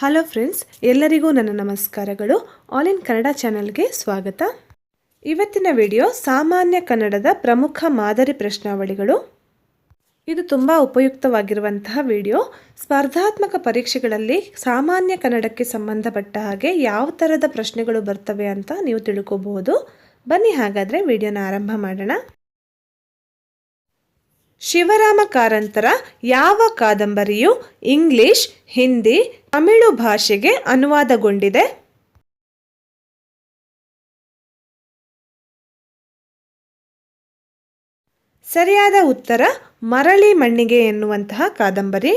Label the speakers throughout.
Speaker 1: Hello friends ಎಲ್ಲರಿಗೂ ನನ್ನ ನಮಸ್ಕಾರಗಳು. ಆಲ್ ಇನ್ ಕನ್ನಡ ಚಾನಲ್ಗೆ ಸ್ವಾಗತ. ಇವತ್ತಿನ ವಿಡಿಯೋ ಸಾಮಾನ್ಯ ಕನ್ನಡದ ಪ್ರಮುಖ ಮಾದರಿ ಪ್ರಶ್ನಾವಳಿಗಳು. ಇದು ತುಂಬ ಉಪಯುಕ್ತವಾಗಿರುವಂತಹ ವಿಡಿಯೋ ಸ್ಪರ್ಧಾತ್ಮಕ ಪರೀಕ್ಷೆಗಳಲ್ಲಿ ಸಾಮಾನ್ಯ ಕನ್ನಡಕ್ಕೆ ಸಂಬಂಧಪಟ್ಟ ಹಾಗೆ ಯಾವ ಥರದ ಪ್ರಶ್ನೆಗಳು ಬರ್ತವೆ ಅಂತ ನೀವು ತಿಳ್ಕೋಬಹುದು. ಬನ್ನಿ ಹಾಗಾದರೆ ವಿಡಿಯೋನ ಆರಂಭ ಮಾಡೋಣ. ಶಿವರಾಮ ಕಾರಂತರ ಯಾವ ಕಾದಂಬರಿಯು ಇಂಗ್ಲಿಷ್ ಹಿಂದಿ ತಮಿಳು ಭಾಷೆಗೆ ಅನುವಾದಗೊಂಡಿದೆ. ಸರಿಯಾದ ಉತ್ತರ ಮರಳಿ ಮಣ್ಣಿಗೆ ಎನ್ನುವಂತಹ ಕಾದಂಬರಿ.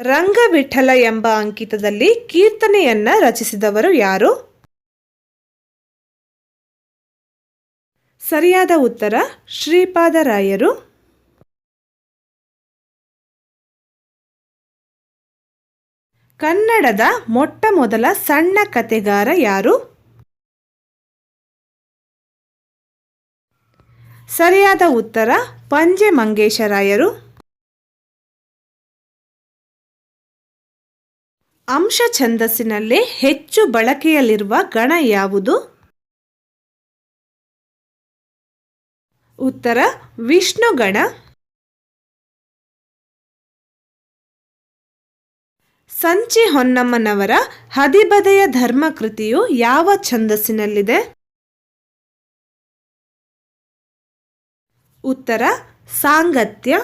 Speaker 1: ರಂಗವಿಠಲ ಎಂಬ ಅಂಕಿತದಲ್ಲಿ ಕೀರ್ತನೆಯನ್ನ ರಚಿಸಿದವರು ಯಾರು? ಸರಿಯಾದ ಉತ್ತರ ಶ್ರೀಪಾದರಾಯರು. ಕನ್ನಡದ ಮೊಟ್ಟ ಮೊದಲ ಸಣ್ಣ ಕತೆಗಾರ ಯಾರು? ಸರಿಯಾದ ಉತ್ತರ, ಪಂಜೆ ಮಂಗೇಶರಾಯರು. ಅಂಶ ಛಂದಸ್ಸಿನಲ್ಲಿ ಹೆಚ್ಚು ಬಳಕೆಯಲ್ಲಿರುವ ಗಣ ಯಾವುದು? ಉತ್ತರ, ವಿಷ್ಣುಗಣ. ಸಂಚಿ ಹೊನ್ನಮ್ಮನವರ ಹದಿಬದೆಯ ಧರ್ಮ ಕೃತಿಯು ಯಾವ ಛಂದಸ್ಸಿನಲ್ಲಿದೆ? ಉತ್ತರ, ಸಾಂಗತ್ಯ.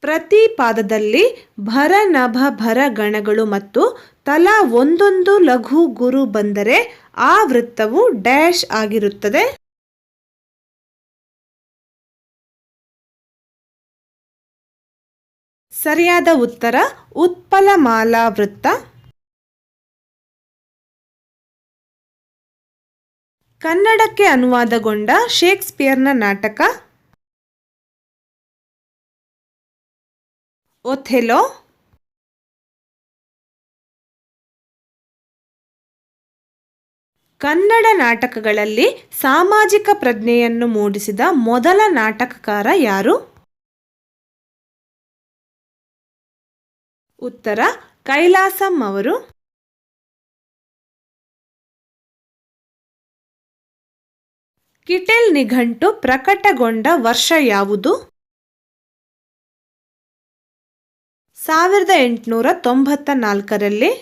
Speaker 1: ಪ್ರತಿ ಪಾದದಲ್ಲಿ ಭರ ನಭ ಭರ ಗಣಗಳು ಮತ್ತು ತಲಾ ಒಂದೊಂದು ಲಘು ಗುರು ಬಂದರೆ ಆ ವೃತ್ತವು ಡ್ಯಾಶ್ ಆಗಿರುತ್ತದೆ. ಸರಿಯಾದ ಉತ್ತರ, ಉತ್ಪಲಮಾಲಾ ವೃತ್ತ. ಕನ್ನಡಕ್ಕೆ ಅನುವಾದಗೊಂಡ ಶೇಕ್ಸ್ಪಿಯರ್ನ ನಾಟಕ. ಒಥೆಲೋ. ಕನ್ನಡ ನಾಟಕಗಳಲ್ಲಿ ಸಾಮಾಜಿಕ ಪ್ರಜ್ಞೆಯನ್ನು ಮೂಡಿಸಿದ ಮೊದಲ ನಾಟಕಕಾರ ಯಾರು? ಉತ್ತರ, ಕೈಲಾಸಂ ಅವರು. ಕಿಟೆಲ್ ನಿಘಂಟು ಪ್ರಕಟಗೊಂಡ ವರ್ಷ ಯಾವುದು? ಸಾವಿರದ ಎಂಟುನೂರ ತೊಂಬತ್ತ ನಾಲ್ಕರಲ್ಲಿ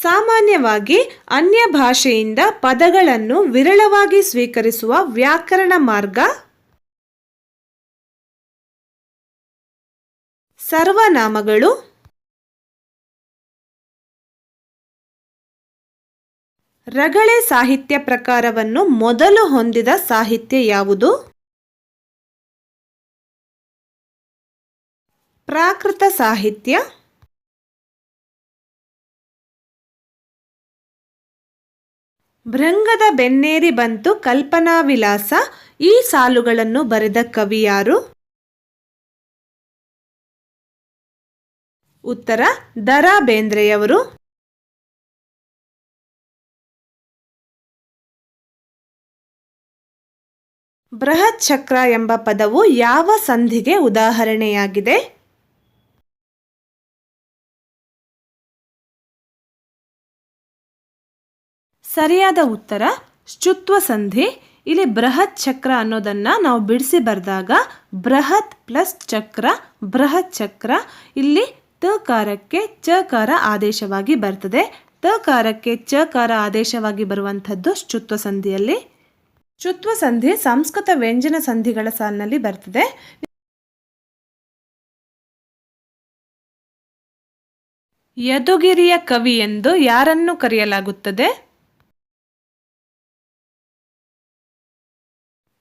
Speaker 1: ಸಾಮಾನ್ಯವಾಗಿ ಅನ್ಯ ಭಾಷೆಯಿಂದ ಪದಗಳನ್ನು ವಿರಳವಾಗಿ ಸ್ವೀಕರಿಸುವ ವ್ಯಾಕರಣ ಮಾರ್ಗ. ಸರ್ವನಾಮಗಳು. ರಗಳೆ ಸಾಹಿತ್ಯ ಪ್ರಕಾರವನ್ನು ಮೊದಲು ಹೊಂದಿದ ಸಾಹಿತ್ಯ ಯಾವುದು? ಪ್ರಾಕೃತ ಸಾಹಿತ್ಯ. ಭೃಂಗದ ಬೆನ್ನೇರಿ ಬಂತು ಕಲ್ಪನಾ ವಿಲಾಸ ಈ ಸಾಲುಗಳನ್ನು ಬರೆದ ಕವಿ ಯಾರು? ಉತ್ತರ, ದರಾ ಬೇಂದ್ರೆಯವರು. ಬೃಹತ್ ಚಕ್ರ ಎಂಬ ಪದವು ಯಾವ ಸಂಧಿಗೆ ಉದಾಹರಣೆಯಾಗಿದೆ? ಸರಿಯಾದ ಉತ್ತರ ಶುತ್ವ ಸಂಧಿ. ಇಲ್ಲಿ ಬೃಹತ್ ಚಕ್ರ ಅನ್ನೋದನ್ನ ನಾವು ಬಿಡಿಸಿ ಬರೆದಾಗ ಬೃಹತ್ ಪ್ಲಸ್ ಚಕ್ರ, ಬೃಹತ್ ಚಕ್ರ. ಇಲ್ಲಿ ತಕಾರಕ್ಕೆ ಚಕಾರ ಆದೇಶವಾಗಿ ಬರ್ತದೆ. ತಕಾರಕ್ಕೆ ಚಕಾರ ಆದೇಶವಾಗಿ ಬರುವಂಥದ್ದು ಶುತ್ವ ಸಂಧಿಯಲ್ಲಿ. ಶುತ್ವ ಸಂಧಿ ಸಂಸ್ಕೃತ ವ್ಯಂಜನ ಸಂಧಿಗಳ ಸಾಲಿನಲ್ಲಿ ಬರ್ತದೆ. ಯದುಗಿರಿಯ ಕವಿ ಎಂದು ಯಾರನ್ನು ಕರೆಯಲಾಗುತ್ತದೆ?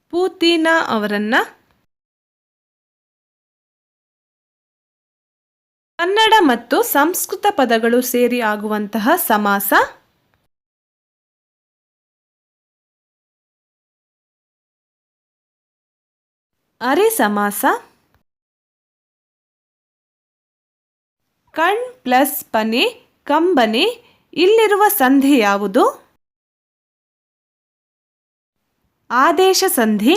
Speaker 1: ಪೂತೀನ ಅವರನ್ನ ಕನ್ನಡ ಮತ್ತು ಸಂಸ್ಕೃತ ಪದಗಳು ಸೇರಿ ಆಗುವಂತಹ ಸಮಾಸ. ಅರೆ ಸಮಾಸ. ಕಣ್ ಪ್ಲಸ್ ಪನಿ, ಕಂಬನೆ, ಇಲ್ಲಿರುವ ಸಂಧಿ ಯಾವುದು? ಆದೇಶ ಸಂಧಿ.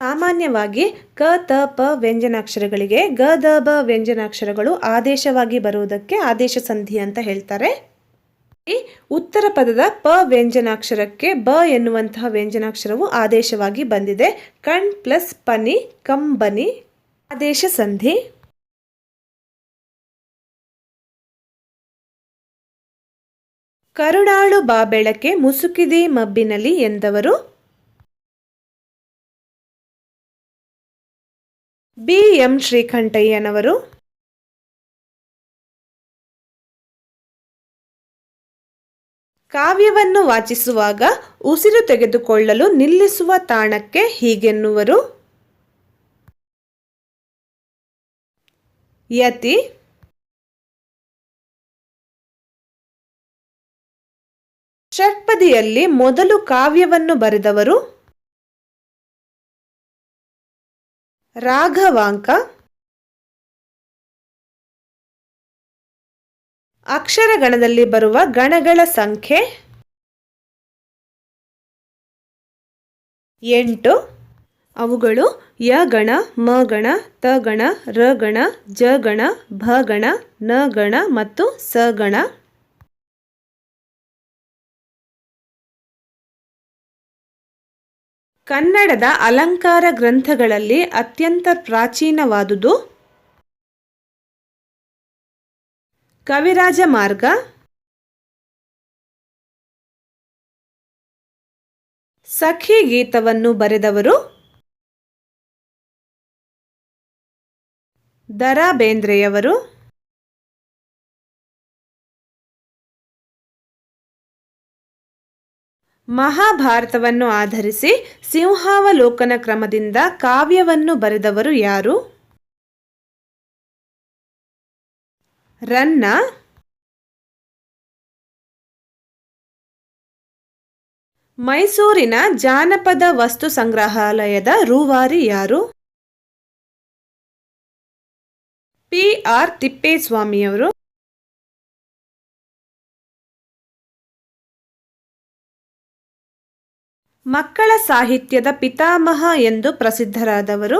Speaker 1: ಸಾಮಾನ್ಯವಾಗಿ ಕ ತ, ಪ ವ್ಯಂಜನಾಕ್ಷರಗಳಿಗೆ ಗ, ದ, ಬ ವ್ಯಂಜನಾಕ್ಷರಗಳು ಆದೇಶವಾಗಿ ಬರುವುದಕ್ಕೆ ಆದೇಶ ಸಂಧಿ ಅಂತ ಹೇಳ್ತಾರೆ. ಉತ್ತರ ಪದದ ಪ ವ್ಯಂಜನಾಕ್ಷರಕ್ಕೆ ಬ ಎನ್ನುವಂತಹ ವ್ಯಂಜನಾಕ್ಷರವು ಆದೇಶವಾಗಿ ಬಂದಿದೆ. ಕಣ್ ಪ್ಲಸ್ ಪನಿ ಕಂಬನಿ ಆದೇಶ ಸಂಧಿ. ಕರುಣಾಳು ಬಾ ಬೆಳಕೆ ಮುಸುಕಿದೆ ಮಬ್ಬಿನಲ್ಲಿ ಎಂದವರು ಬಿ ಎಂ ಶ್ರೀಕಂಠಯ್ಯನವರು. ಕಾವ್ಯವನ್ನು ವಾಚಿಸುವಾಗ ಉಸಿರು ತೆಗೆದುಕೊಳ್ಳಲು ನಿಲ್ಲಿಸುವ ತಾಣಕ್ಕೆ ಹೀಗೆನ್ನುವರು. ಯತಿ. ಷಟ್ಪದಿಯಲ್ಲಿ ಮೊದಲು ಕಾವ್ಯವನ್ನು ಬರೆದವರು. ರಾಘವಾಂಕ. ಅಕ್ಷರಗಣದಲ್ಲಿ ಬರುವ ಗಣಗಳ ಸಂಖ್ಯೆ. ಎಂಟು. ಅವುಗಳು ಯ ಗಣ, ಮ ಗಣ, ತ ಗಣ, ರ ಗಣ, ಜ ಗಣ, ಭ ಗಣ, ನ ಗಣ ಮತ್ತು ಸ ಗಣ. ಕನ್ನಡದ ಅಲಂಕಾರ ಗ್ರಂಥಗಳಲ್ಲಿ ಅತ್ಯಂತ ಪ್ರಾಚೀನವಾದುದು. ಕವಿರಾಜ ಮಾರ್ಗ. ಸಖಿ ಗೀತವನ್ನು ಬರೆದವರು. ದರಾ ಬೇಂದ್ರೆಯವರು. ಮಹಾಭಾರತವನ್ನು ಆಧರಿಸಿ ಸಿಂಹಾವಲೋಕನ ಕ್ರಮದಿಂದ ಕಾವ್ಯವನ್ನು ಬರೆದವರು ಯಾರು? ರನ್ನ. ಮೈಸೂರಿನ ಜಾನಪದ ವಸ್ತು ಸಂಗ್ರಹಾಲಯದ ರೂವಾರಿ ಯಾರು? ಪಿ ಆರ್ ತಿಪ್ಪೇಸ್ವಾಮಿಯವರು. ಮಕ್ಕಳ ಸಾಹಿತ್ಯದ ಪಿತಾಮಹ ಎಂದು ಪ್ರಸಿದ್ಧರಾದವರು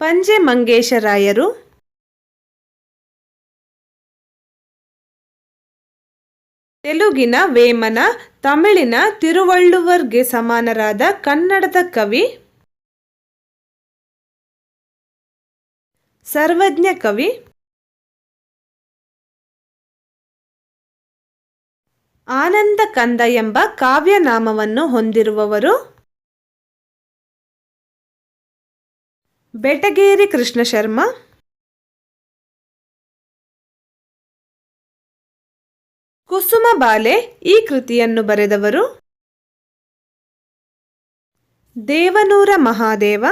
Speaker 1: ಪಂಜೆ ಮಂಗೇಶರಾಯರು ತೆಲುಗಿನ ವೇಮನ, ತಮಿಳಿನ ತಿರುವಳ್ಳುವರ್ಗೆ ಸಮಾನರಾದ ಕನ್ನಡದ ಕವಿ ಸರ್ವಜ್ಞ ಕವಿ ಆನಂದ ಕಂದ ಎಂಬ ಕಾವ್ಯನಾಮವನ್ನು ಹೊಂದಿರುವವರು ಬೆಟಗೇರಿ ಕೃಷ್ಣ ಶರ್ಮ. ಕುಸುಮ ಬಾಲೆ ಈ ಕೃತಿಯನ್ನು ಬರೆದವರು ದೇವನೂರ ಮಹಾದೇವ.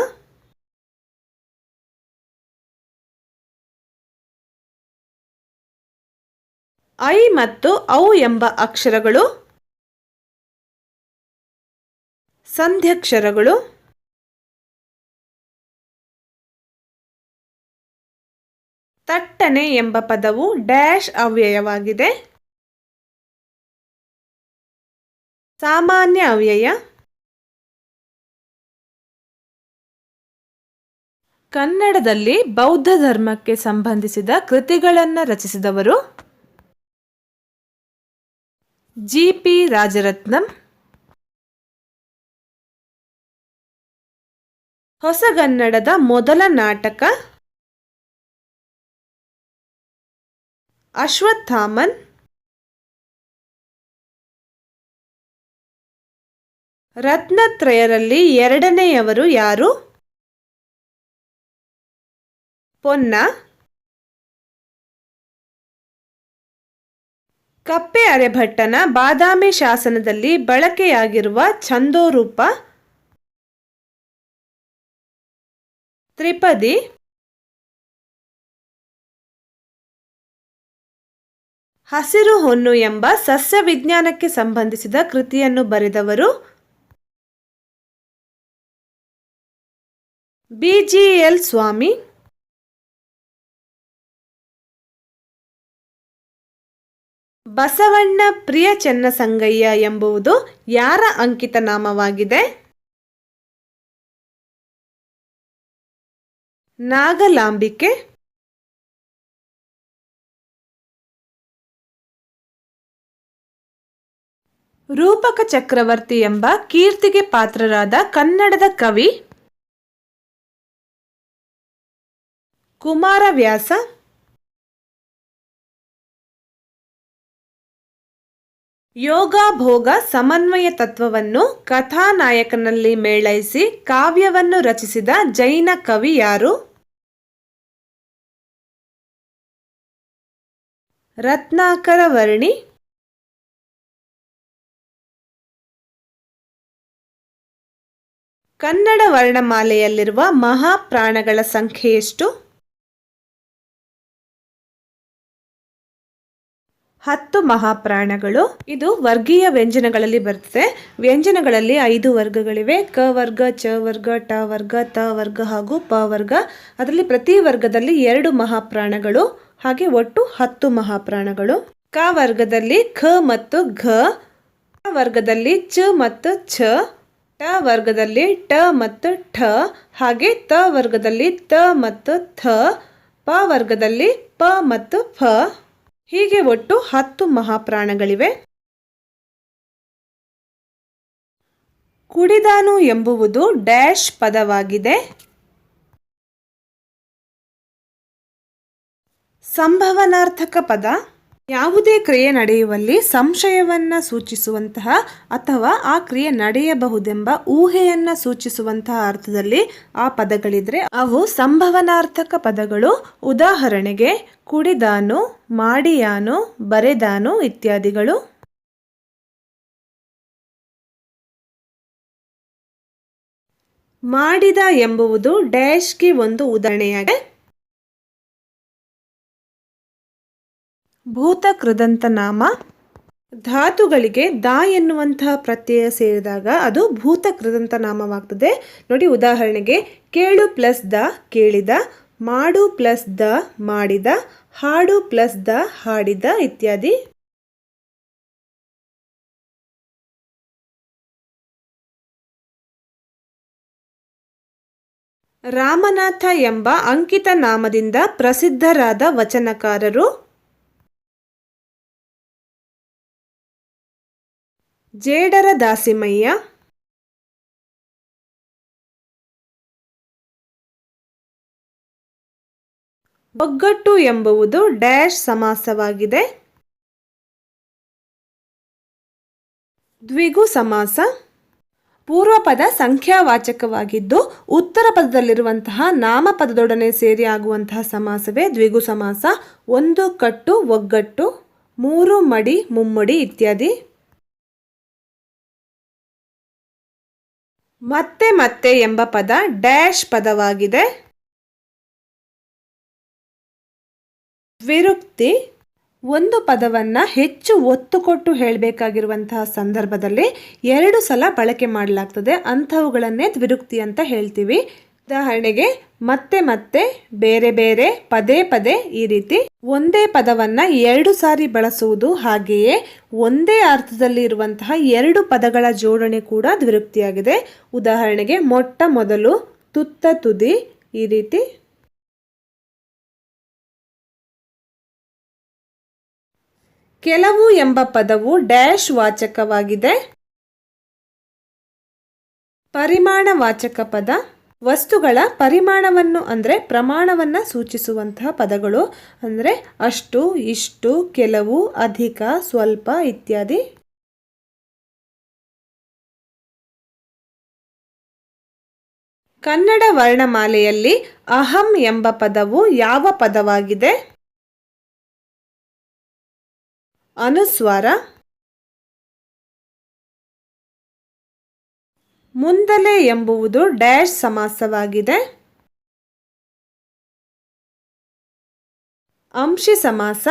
Speaker 1: ಐ ಮತ್ತು ಔ ಎಂಬ ಅಕ್ಷರಗಳು, ಸಂಧ್ಯಕ್ಷರಗಳು, ತಟ್ಟನೆ ಎಂಬ ಪದವು ಡ್ಯಾಶ್ ಅವ್ಯಯವಾಗಿದೆ. ಸಾಮಾನ್ಯ ಅವ್ಯಯ, ಕನ್ನಡದಲ್ಲಿ ಬೌದ್ಧ ಧರ್ಮಕ್ಕೆ ಸಂಬಂಧಿಸಿದ ಕೃತಿಗಳನ್ನು ರಚಿಸಿದವರು. G P Rajaratnam. ಹೊಸಗನ್ನಡದ ಮೊದಲ ನಾಟಕ. ಅಶ್ವತ್ಥಾಮನ್. ರತ್ನತ್ರಯರಲ್ಲಿ ಎರಡನೆಯವರು ಯಾರು? ಪೊನ್ನ. ಕಪ್ಪೆ ಅರೆಭಟ್ಟನ ಬಾದಾಮಿ ಶಾಸನದಲ್ಲಿ ಬಳಕೆಯಾಗಿರುವ ಛಂದೋರೂಪ. ತ್ರಿಪದಿ. ಹಸಿರು ಹೊನ್ನು ಎಂಬ ಸಸ್ಯ ವಿಜ್ಞಾನಕ್ಕೆ ಸಂಬಂಧಿಸಿದ ಕೃತಿಯನ್ನು ಬರೆದವರು ಬಿಜಿಎಲ್ ಸ್ವಾಮಿ. ಬಸವಣ್ಣ ಪ್ರಿಯ ಚೆನ್ನಸಂಗಯ್ಯ ಎಂಬುವುದು ಯಾರ ಅಂಕಿತ ನಾಮವಾಗಿದೆ? ನಾಗಲಾಂಬಿಕೆ. ರೂಪಕ ಚಕ್ರವರ್ತಿ ಎಂಬ ಕೀರ್ತಿಗೆ ಪಾತ್ರರಾದ ಕನ್ನಡದ ಕವಿ ಕುಮಾರವ್ಯಾಸ. ಯೋಗ ಭೋಗ ಸಮನ್ವಯ ತತ್ವವನ್ನು ಕಥಾನಾಯಕನಲ್ಲಿ ಮೇಳೈಸಿ ಕಾವ್ಯವನ್ನು ರಚಿಸಿದ ಜೈನ ಕವಿ ಯಾರು? ರತ್ನಾಕರ ವರ್ಣಿ. ಕನ್ನಡ ವರ್ಣಮಾಲೆಯಲ್ಲಿರುವ ಮಹಾಪ್ರಾಣಗಳ ಸಂಖ್ಯೆ ಎಷ್ಟು? ಹತ್ತು ಮಹಾಪ್ರಾಣಗಳು. ಇದು ವರ್ಗೀಯ ವ್ಯಂಜನಗಳಲ್ಲಿ ಬರ್ತದೆ. ವ್ಯಂಜನಗಳಲ್ಲಿ ಐದು ವರ್ಗಗಳಿವೆ. ಕ ವರ್ಗ, ಚ ವರ್ಗ, ಟ ವರ್ಗ, ತ ವರ್ಗ ಹಾಗೂ ಪ ವರ್ಗ. ಅದರಲ್ಲಿ ಪ್ರತಿ ವರ್ಗದಲ್ಲಿ ಎರಡು ಮಹಾಪ್ರಾಣಗಳು, ಹಾಗೆ ಒಟ್ಟು ಹತ್ತು ಮಹಾಪ್ರಾಣಗಳು. ಕ ವರ್ಗದಲ್ಲಿ ಖ ಮತ್ತು ಘ. ವರ್ಗದಲ್ಲಿ ಚ ಮತ್ತು ಛ. ಟ ವರ್ಗದಲ್ಲಿ ಟ ಮತ್ತು ಠ. ಹಾಗೆ ತ ವರ್ಗದಲ್ಲಿ ತ ಮತ್ತು ಥ. ಪ ವರ್ಗದಲ್ಲಿ ಪ ಮತ್ತು ಫ. ಹೀಗೆ ಒಟ್ಟು ಹತ್ತು ಮಹಾಪ್ರಾಣಗಳಿವೆ. ಕುಡಿದಾನು ಎಂಬುವುದು ಡ್ಯಾಶ್ ಪದವಾಗಿದೆ. ಸಂಭವನಾರ್ಥಕ ಪದ ಯಾವುದೇ ಕ್ರಿಯೆ ನಡೆಯುವಲ್ಲಿ ಸಂಶಯವನ್ನ ಸೂಚಿಸುವಂತಹ ಅಥವಾ ಆ ಕ್ರಿಯೆ ನಡೆಯಬಹುದೆಂಬ ಊಹೆಯನ್ನು ಸೂಚಿಸುವಂತಹ ಅರ್ಥದಲ್ಲಿ ಆ ಪದಗಳಿದ್ರೆ ಅವು ಸಂಭವನಾರ್ಥಕ ಪದಗಳು. ಉದಾಹರಣೆಗೆ ಕುಡಿದಾನು, ಮಾಡಿಯಾನು, ಬರೆದಾನು ಇತ್ಯಾದಿಗಳು. ಮಾಡಿದ ಎಂಬುವುದು ಡ್ಯಾಶ್ಗೆ ಒಂದು ಉದಾಹರಣೆಯಾಗಿದೆ. ಭೂತ ಕೃದಂತ ನಾಮ ಧಾತುಗಳಿಗೆ ದಾ ಎನ್ನುವಂತಹ ಪ್ರತ್ಯಯ ಸೇರಿದಾಗ ಅದು ಭೂತ ಕೃದಂತ ನಾಮವಾಗ್ತದೆ ನೋಡಿ ಉದಾಹರಣೆಗೆ, ಕೇಳು ಪ್ಲಸ್ ದ, ಕೇಳಿದ, ಮಾಡು ಪ್ಲಸ್ ದ, ಮಾಡಿದ, ಹಾಡು ಪ್ಲಸ್ ದ, ಹಾಡಿದ ಇತ್ಯಾದಿ. ರಾಮನಾಥ ಎಂಬ ಅಂಕಿತ ನಾಮದಿಂದ ಪ್ರಸಿದ್ಧರಾದ ವಚನಕಾರರು ಜೇಡರ ದಾಸಿಮಯ್ಯ. ಒಗ್ಗಟ್ಟು ಎಂಬುವುದು ಡ್ಯಾಶ್ ಸಮಾಸವಾಗಿದೆ. ದ್ವಿಗು ಸಮಾಸ. ಪೂರ್ವಪದ ಸಂಖ್ಯಾವಾಚಕವಾಗಿದ್ದು ಉತ್ತರ ಪದದಲ್ಲಿರುವಂತಹ ನಾಮಪದದೊಡನೆ ಸೇರಿ ಆಗುವಂತಹ ಸಮಾಸವೇ ದ್ವಿಗು ಸಮಾಸ. ಒಂದು ಕಟ್ಟು, ಒಗ್ಗಟ್ಟು, ಮೂರು ಮಡಿ, ಮುಮ್ಮಡಿ ಇತ್ಯಾದಿ. ಮತ್ತೆ ಮತ್ತೆ ಎಂಬ ಪದ ಡ್ಯಾಶ್ ಪದವಾಗಿದೆ. ವಿರುಕ್ತಿ ಒಂದು ಪದವನ್ನು ಹೆಚ್ಚು ಒತ್ತು ಕೊಟ್ಟು ಹೇಳಬೇಕಾಗಿರುವಂತಹ ಸಂದರ್ಭದಲ್ಲಿ ಎರಡು ಸಲ ಬಳಕೆ ಮಾಡಲಾಗ್ತದೆ. ಅಂಥವುಗಳನ್ನೇ ದ್ವಿರುಕ್ತಿ ಅಂತ ಹೇಳ್ತೀವಿ. ಉದಾಹರಣೆಗೆ, ಮತ್ತೆ ಮತ್ತೆ, ಬೇರೆ ಬೇರೆ, ಪದೇ ಪದೇ ಈ ರೀತಿ ಒಂದೇ ಪದವನ್ನ ಎರಡು ಸಾರಿ ಬಳಸುವುದು ಹಾಗೆಯೇ ಒಂದೇ ಅರ್ಥದಲ್ಲಿ ಇರುವಂತಹ ಎರಡು ಪದಗಳ ಜೋಡಣೆ ಕೂಡ ದ್ವಿರುಕ್ತಿಯಾಗಿದೆ. ಉದಾಹರಣೆಗೆ, ಮೊಟ್ಟ ಮೊದಲು, ತುತ್ತ ತುದಿ ಈ ರೀತಿ. ಕೆಲವು ಎಂಬ ಪದವು ಡ್ಯಾಶ್ ವಾಚಕವಾಗಿದೆ. ಪರಿಮಾಣ ವಾಚಕ ಪದ. ವಸ್ತುಗಳ ಪರಿಮಾಣವನ್ನು ಅಂದರೆ ಪ್ರಮಾಣವನ್ನು ಸೂಚಿಸುವಂತಹ ಪದಗಳು ಅಂದರೆ ಅಷ್ಟು, ಇಷ್ಟು, ಕೆಲವು, ಅಧಿಕ, ಸ್ವಲ್ಪ ಇತ್ಯಾದಿ. ಕನ್ನಡ ವರ್ಣಮಾಲೆಯಲ್ಲಿ ಅಹಂ ಎಂಬ ಪದವು ಯಾವ ಪದವಾಗಿದೆ? ಅನುಸ್ವಾರ. ಮುಂದಲೆ ಎಂಬುವುದು ಡ್ಯಾಶ್ ಸಮಾಸವಾಗಿದೆ. ಅಂಶಿ ಸಮಾಸ.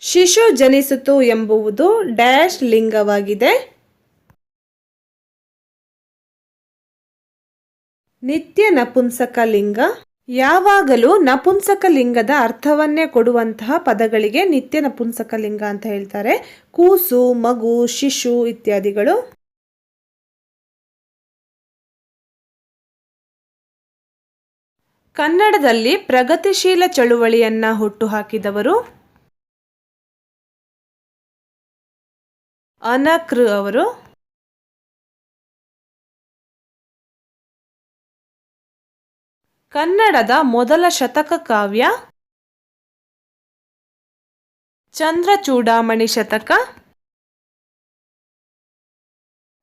Speaker 1: ಶಿಶು ಜನಿಸಿತು ಎಂಬುವುದು ಡ್ಯಾಶ್ ಲಿಂಗವಾಗಿದೆ. ನಿತ್ಯ ನಪುಂಸಕ ಲಿಂಗ. ಯಾವಾಗಲೂ ನಪುಂಸಕ ಲಿಂಗದ ಅರ್ಥವನ್ನೇ ಕೊಡುವಂತಹ ಪದಗಳಿಗೆ ನಿತ್ಯ ನಪುಂಸಕ ಲಿಂಗ ಅಂತ ಹೇಳ್ತಾರೆ. ಕೂಸು, ಮಗು, ಶಿಶು ಇತ್ಯಾದಿಗಳು. ಕನ್ನಡದಲ್ಲಿ ಪ್ರಗತಿಶೀಲ ಚಳುವಳಿಯನ್ನ ಹುಟ್ಟುಹಾಕಿದವರು ಅನಕೃ ಅವರು. ಕನ್ನಡದ ಮೊದಲ ಶತಕ ಕಾವ್ಯ ಚಂದ್ರಚೂಡಾಮಣಿ ಶತಕ.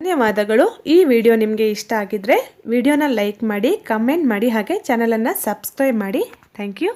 Speaker 1: ಧನ್ಯವಾದಗಳು. ಈ ವಿಡಿಯೋ ನಿಮಗೆ ಇಷ್ಟ ಆಗಿದ್ರೆ ವಿಡಿಯೋನ ಲೈಕ್ ಮಾಡಿ, ಕಮೆಂಟ್ ಮಾಡಿ, ಹಾಗೆ ಚಾನಲನ್ನು ಸಬ್ಸ್ಕ್ರೈಬ್ ಮಾಡಿ. Thank you